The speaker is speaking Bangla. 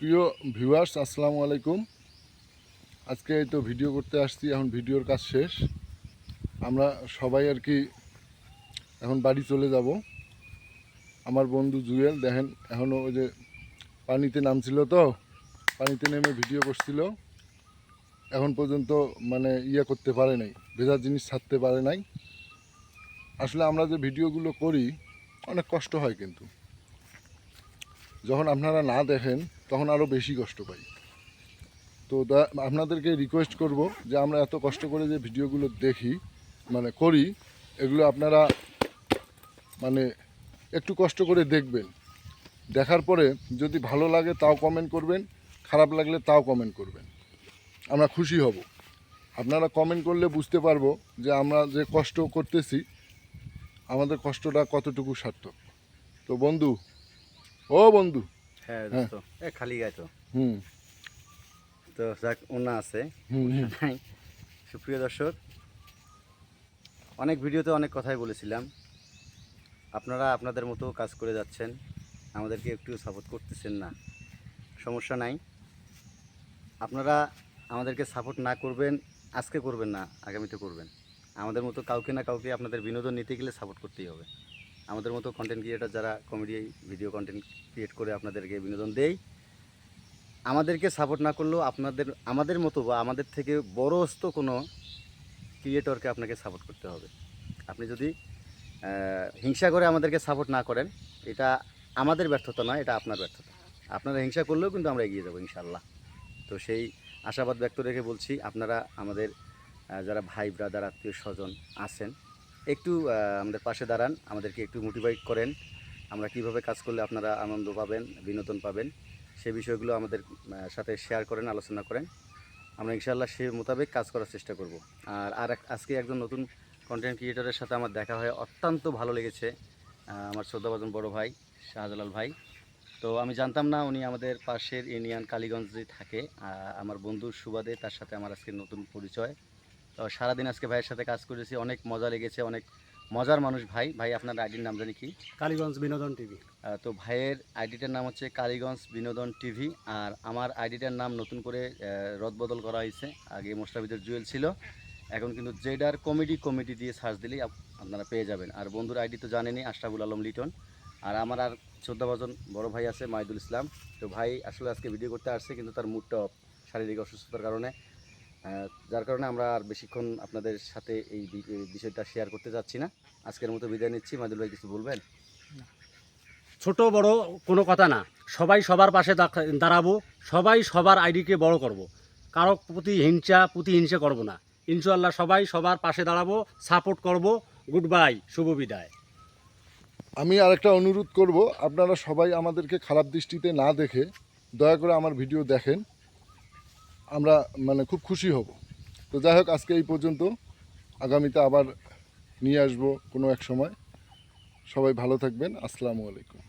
প্রিয় ভিউয়ার্স, আসসালামু আলাইকুম। আজকে এই তো ভিডিও করতে আসছি, এখন ভিডিওর কাজ শেষ। আমরা সবাই আর কি এখন বাড়ি চলে যাব। আমার বন্ধু জুয়েল, দেখেন এখনও ওই যে পানিতে নামছিল তো, পানিতে নেমে ভিডিও করছিল। এখন পর্যন্ত মানে ইয়ে করতে পারে নাই ভেজা জিনিস ছাড়তে পারে নাই। আসলে আমরা যে ভিডিওগুলো করি, অনেক কষ্ট হয় কিন্তু। যখন আপনারা না দেখেন তখন আরও বেশি কষ্ট পাই। তো আপনাদেরকে রিকোয়েস্ট করব যে আমরা এত কষ্ট করে যে ভিডিওগুলো দেখি মানে করি, এগুলো আপনারা মানে একটু কষ্ট করে দেখবেন। দেখার পরে যদি ভালো লাগে তাও কমেন্ট করবেন, খারাপ লাগলে তাও কমেন্ট করবেন। আমরা খুশি হব। আপনারা কমেন্ট করলে বুঝতে পারব যে আমরা যে কষ্ট করতেছি, আমাদের কষ্টটা কতটুকু সার্থক। তো বন্ধু, ও বন্ধু হ্যাঁ হ্যাঁ। এ খালি গায়ে তো। হুম। তো যাক ওনা আছে। সুপ্রিয় দর্শক অনেক ভিডিওতে অনেক কথাই বলেছিলাম। আপনারা আপনাদের মতো কাজ করে যাচ্ছেন আমাদেরকে একটু সাপোর্ট করতেছেন না। সমস্যা নাই। আপনারা আমাদেরকে সাপোর্ট না করবেন আজকে করবেন না আগামীতে করবেন। আমাদের মতো কাউকে না কাউকে আপনাদের বিনোদন নিতে গেলে সাপোর্ট করতেই হবে। আমাদের মতো কন্টেন্ট ক্রিয়েটার যারা কমেডি ভিডিও কন্টেন্ট ক্রিয়েট করে আপনাদেরকে বিনোদন দেয়, আমাদেরকে সাপোর্ট না করলেও আপনাদের, আমাদের মতো বা আমাদের থেকে বড়স্ত কোনো ক্রিয়েটরকে আপনাকে সাপোর্ট করতে হবে। আপনি যদি হিংসা করে আমাদেরকে সাপোর্ট না করেন, এটা আমাদের ব্যর্থতা নয়, এটা আপনার ব্যর্থতা। আপনারা হিংসা করলেও কিন্তু আমরা এগিয়ে যাব ইনশাল্লাহ তো সেই আশাবাদ ব্যক্ত রেখে বলছি, আপনারা আমাদের যারা ভাই ব্রাদার আত্মীয় স্বজন আছেন একটু আমাদের পাশে দাঁড়ান, আমাদেরকে একটু মোটিভেট করেন। আমরা কীভাবে কাজ করলে আপনারা আনন্দ পাবেন, বিনোদন পাবেন, সে বিষয়গুলো আমাদের সাথে শেয়ার করেন, আলোচনা করেন। আমরা ইনশাআল্লাহ সে মোতাবেক কাজ করার চেষ্টা করব। আর আর আজকে একজন নতুন কন্টেন্ট ক্রিয়েটরের সাথে আমার দেখা হয়ে অত্যন্ত ভালো লেগেছে আমার শ্রদ্ধাভাজন বড় ভাই, শাহজালাল ভাই। তো আমি জানতাম না উনি আমাদের পাশের ইউনিয়ন কালীগঞ্জে থাকে আমার বন্ধুর সুবাদে, তার সাথে আমার আজকে নতুন পরিচয়। তো সারাদিন আজকে ভাইয়ের সাথে কাজ করেছি অনেক মজা লেগেছে অনেক মজার মানুষ ভাই। ভাই আপনার আইডির নাম জানি কি? কালীগঞ্জ বিনোদন টিভি তো ভাইয়ের আইডিটার নাম হচ্ছে কালীগঞ্জ বিনোদন টিভি আর আমার আইডিটার নাম নতুন করে রদবদল করা হয়েছে। আগে মোস্টাফিদের জুয়েল ছিল এখন কিন্তু জেডার কমেডি কমেডি দিয়ে সার্চ দিলেই আপনারা পেয়ে যাবেন। আর বন্ধুর আইডি তো জানেনই আশরাফুল আলম লিটন। আর আমার আর চোদ্দাভাজন বড় ভাই আছে মাইদুল ইসলাম। তো ভাই আসলে আজকে ভিডিও করতে আসছে কিন্তু তার মুডটা শারীরিক অসুস্থতার কারণে। যার কারণে আমরা আর বেশিক্ষণ আপনাদের সাথে এই এই বিষয়টা শেয়ার করতে যাচ্ছি না। আজকের মতো বিদায় নিচ্ছি। মাইদুল ভাই কিছু বলবেন? ছোট বড় কোনো কথা না। সবাই সবার পাশে দাঁড়াবো। সবাই সবার আইডিকে বড় করব। কারও প্রতি হিংসা প্রতি হিংসা করব না। ইনশাল্লাহ সবাই সবার পাশে দাঁড়াবো সাপোর্ট করব। গুড বাই শুভ বিদায়। আমি আরেকটা অনুরোধ করব আপনারা সবাই আমাদেরকে খারাপ দৃষ্টিতে না দেখে দয়া করে আমার ভিডিও দেখেন। আমরা মানে খুব খুশি হব। তো যাই হোক, আজকে এই পর্যন্ত। আগামীতে আবার নিয়ে আসব কোনো এক সময়। সবাই ভালো থাকবেন। আসসালামু আলাইকুম।